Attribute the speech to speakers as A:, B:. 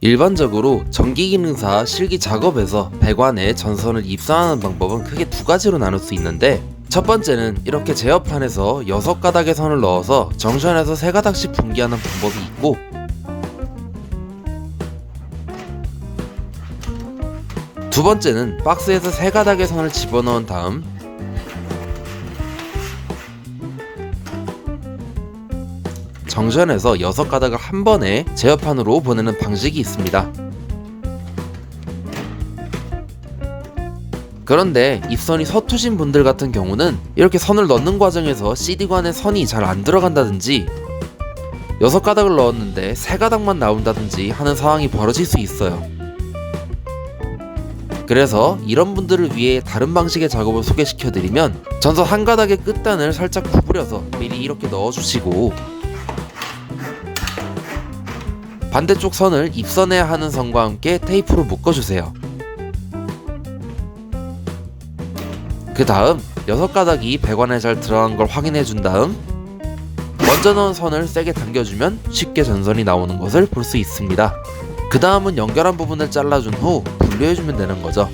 A: 일반적으로 전기기능사 실기 작업에서 배관에 전선을 입선하는 방법은 크게 두 가지로 나눌 수 있는데 첫 번째는 이렇게 제어판에서 6가닥의 선을 넣어서 정션에서 3가닥씩 분기하는 방법이 있고 두 번째는 박스에서 3가닥의 선을 집어넣은 다음 정션에서 6가닥을 한 번에 제어판으로 보내는 방식이 있습니다. 그런데 입선이 서투신 분들 같은 경우는 이렇게 선을 넣는 과정에서 CD관에 선이 잘 안 들어간다든지 6가닥을 넣었는데 3가닥만 나온다든지 하는 상황이 벌어질 수 있어요. 그래서 이런 분들을 위해 다른 방식의 작업을 소개시켜드리면 전선 한 가닥의 끝단을 살짝 구부려서 미리 이렇게 넣어주시고 반대쪽 선을 입선해야 하는 선과 함께 테이프로 묶어주세요. 그 다음 6가닥이 배관에 잘 들어간 걸 확인해 준 다음 먼저 넣은 선을 세게 당겨주면 쉽게 전선이 나오는 것을 볼 수 있습니다. 그 다음은 연결한 부분을 잘라준 후 분류해주면 되는 거죠.